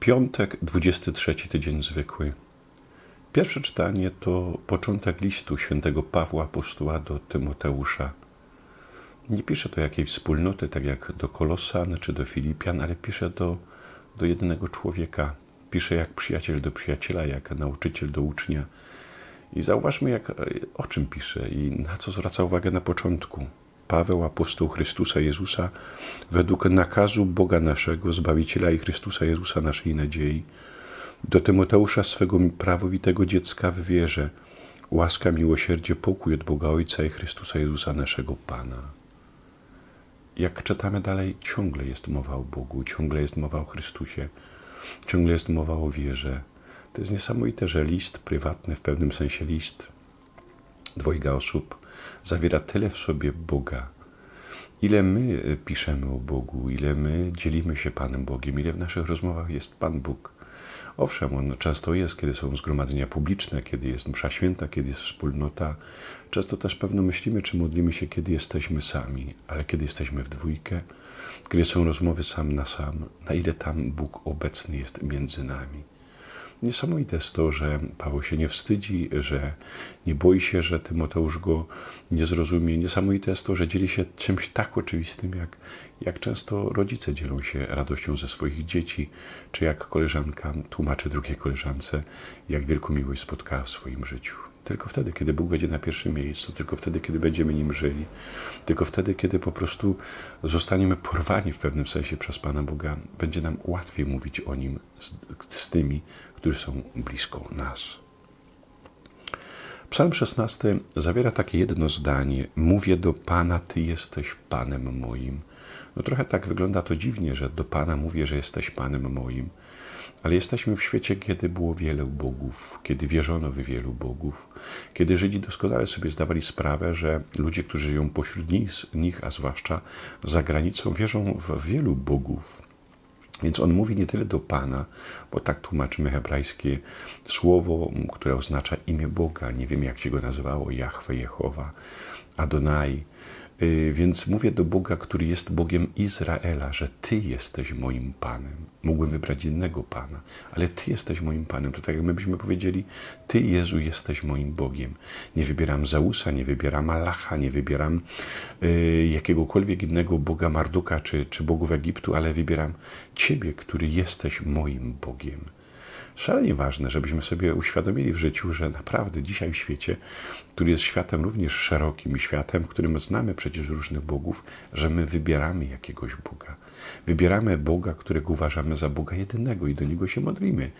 Piątek, 23 tydzień zwykły. Pierwsze czytanie to początek listu świętego Pawła Apostoła do Tymoteusza. Nie pisze do jakiejś wspólnoty, tak jak do Kolosan czy do Filipian, ale pisze do, do jednego człowieka. Pisze jak przyjaciel do przyjaciela, jak nauczyciel do ucznia. I zauważmy, jak, o czym pisze i na co zwraca uwagę na początku. Paweł, apostoł Chrystusa Jezusa, według nakazu Boga naszego, Zbawiciela i Chrystusa Jezusa naszej nadziei, do Tymoteusza swego prawowitego dziecka w wierze, łaska, miłosierdzie, pokój od Boga Ojca i Chrystusa Jezusa naszego Pana. Jak czytamy dalej, ciągle jest mowa o Bogu, ciągle jest mowa o Chrystusie, ciągle jest mowa o wierze. To jest niesamowite, że list prywatny, w pewnym sensie list dwojga osób, zawiera tyle w sobie Boga. Ile my e, piszemy o Bogu, ile my dzielimy się Panem Bogiem, ile w naszych rozmowach jest Pan Bóg. Owszem, on często jest, kiedy są zgromadzenia publiczne, kiedy jest msza święta, kiedy jest wspólnota. Często też pewno myślimy, czy modlimy się, kiedy jesteśmy sami, ale kiedy jesteśmy w dwójkę, kiedy są rozmowy sam na sam, na ile tam Bóg obecny jest między nami. Niesamowite jest to, że Paweł się nie wstydzi, że nie boi się, że Tymoteusz go nie zrozumie. Niesamowite jest to, że dzieli się czymś tak oczywistym, jak, jak często rodzice dzielą się radością ze swoich dzieci, czy jak koleżanka tłumaczy drugiej koleżance, jak wielką miłość spotkała w swoim życiu. Tylko wtedy, kiedy Bóg będzie na pierwszym miejscu, tylko wtedy, kiedy będziemy nim żyli, tylko wtedy, kiedy po prostu zostaniemy porwani w pewnym sensie przez Pana Boga, będzie nam łatwiej mówić o nim z, z tymi, którzy są blisko nas. Psalm 16 zawiera takie jedno zdanie: Mówię do Pana, Ty jesteś Panem moim. No trochę tak wygląda to dziwnie, że do Pana mówię, że jesteś Panem moim. Ale jesteśmy w świecie, kiedy było wielu bogów, kiedy wierzono w wielu bogów, kiedy Żydzi doskonale sobie zdawali sprawę, że ludzie, którzy żyją pośród nich, a zwłaszcza za granicą, wierzą w wielu bogów. Więc on mówi nie tyle do Pana, bo tak tłumaczymy hebrajskie słowo, które oznacza imię Boga. Nie wiem, jak się go nazywało, Jahwe, Jehowa, Adonai. Y, więc mówię do Boga, który jest Bogiem Izraela, że Ty jesteś moim Panem. Mógłbym wybrać innego Pana, ale Ty jesteś moim Panem. To tak jak my byśmy powiedzieli, Ty, Jezu, jesteś moim Bogiem. Nie wybieram Zeusa, nie wybieram Allaha, nie wybieram y, jakiegokolwiek innego Boga Marduka czy, czy bogów Egiptu, ale wybieram Ciebie, który jesteś moim Bogiem szalenie ważne, żebyśmy sobie uświadomili w życiu, że naprawdę dzisiaj w świecie, który jest światem również szerokim, światem, w którym znamy przecież różnych bogów, że my wybieramy jakiegoś Boga. Wybieramy Boga, którego uważamy za Boga jedynego i do Niego się modlimy.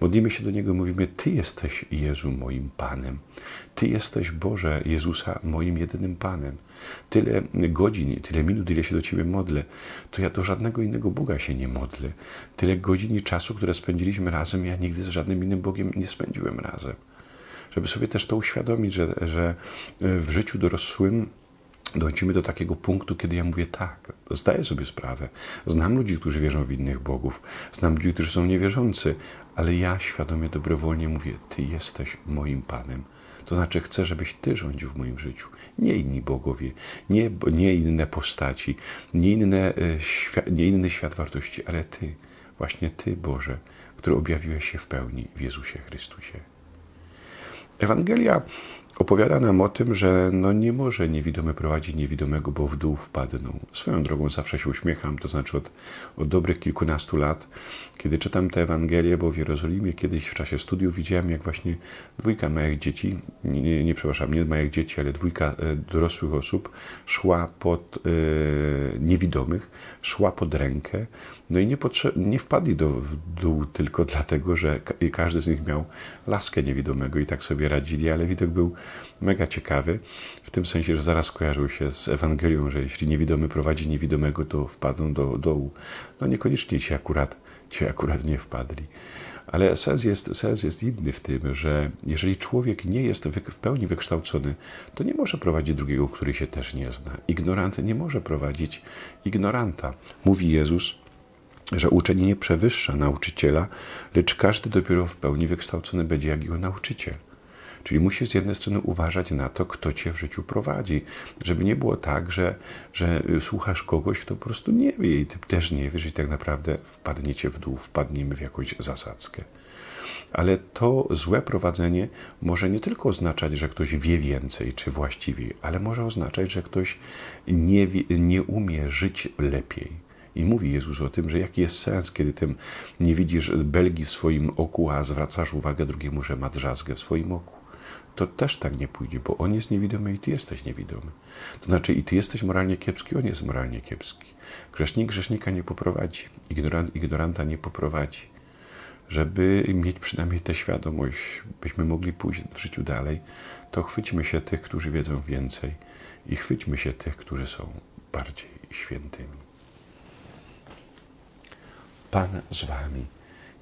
Modlimy się do Niego mówimy, Ty jesteś Jezu moim Panem. Ty jesteś Boże Jezusa moim jedynym Panem. Tyle godzin, tyle minut, ile się do Ciebie modlę, to ja do żadnego innego Boga się nie modlę. Tyle godzin i czasu, które spędziliśmy razem, ja nigdy z żadnym innym Bogiem nie spędziłem razem. Żeby sobie też to uświadomić, że, że w życiu dorosłym dojdziemy do takiego punktu, kiedy ja mówię tak, zdaję sobie sprawę. Znam ludzi, którzy wierzą w innych bogów, znam ludzi, którzy są niewierzący, ale ja świadomie, dobrowolnie mówię: Ty jesteś moim Panem. To znaczy, chcę, żebyś Ty rządził w moim życiu. Nie inni bogowie, nie, nie inne postaci, nie, inne, e, nie inny świat wartości, ale Ty, właśnie Ty, Boże, który objawiłeś się w pełni w Jezusie Chrystusie. Ewangelia opowiada nam o tym, że no nie może niewidomy prowadzić niewidomego, bo w dół wpadną. Swoją drogą zawsze się uśmiecham, to znaczy od, od dobrych kilkunastu lat, kiedy czytam tę Ewangelię, bo w Jerozolimie kiedyś w czasie studiów widziałem, jak właśnie dwójka małych dzieci, nie, nie, przepraszam, nie małych dzieci, ale dwójka e, dorosłych osób szła pod e, niewidomych, szła pod rękę, no i nie, nie wpadli do, w dół tylko dlatego, że każdy z nich miał laskę niewidomego i tak sobie radzili, ale widok był mega ciekawy, w tym sensie, że zaraz kojarzył się z Ewangelią, że jeśli niewidomy prowadzi niewidomego, to wpadną do dołu. No niekoniecznie ci akurat, ci akurat nie wpadli. Ale sens jest, sens jest inny w tym, że jeżeli człowiek nie jest w pełni wykształcony, to nie może prowadzić drugiego, który się też nie zna. Ignorant nie może prowadzić ignoranta. Mówi Jezus, że uczeń nie przewyższa nauczyciela, lecz każdy dopiero w pełni wykształcony będzie jak jego nauczyciel. Czyli musisz z jednej strony uważać na to, kto cię w życiu prowadzi, żeby nie było tak, że, że słuchasz kogoś, kto po prostu nie wie i ty też nie wiesz i tak naprawdę wpadniecie w dół, wpadniemy w jakąś zasadzkę. Ale to złe prowadzenie może nie tylko oznaczać, że ktoś wie więcej czy właściwiej, ale może oznaczać, że ktoś nie, wie, nie umie żyć lepiej. I mówi Jezus o tym, że jaki jest sens, kiedy tym nie widzisz belgi w swoim oku, a zwracasz uwagę drugiemu, że ma drzazgę w swoim oku. To też tak nie pójdzie, bo on jest niewidomy i ty jesteś niewidomy. To znaczy i ty jesteś moralnie kiepski, on jest moralnie kiepski. Grzesznik grzesznika nie poprowadzi, ignorant ignoranta nie poprowadzi. Żeby mieć przynajmniej tę świadomość, byśmy mogli pójść w życiu dalej, to chwyćmy się tych, którzy wiedzą więcej i chwyćmy się tych, którzy są bardziej świętymi. Pan z wami.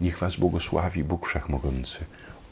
Niech was błogosławi Bóg Wszechmogący,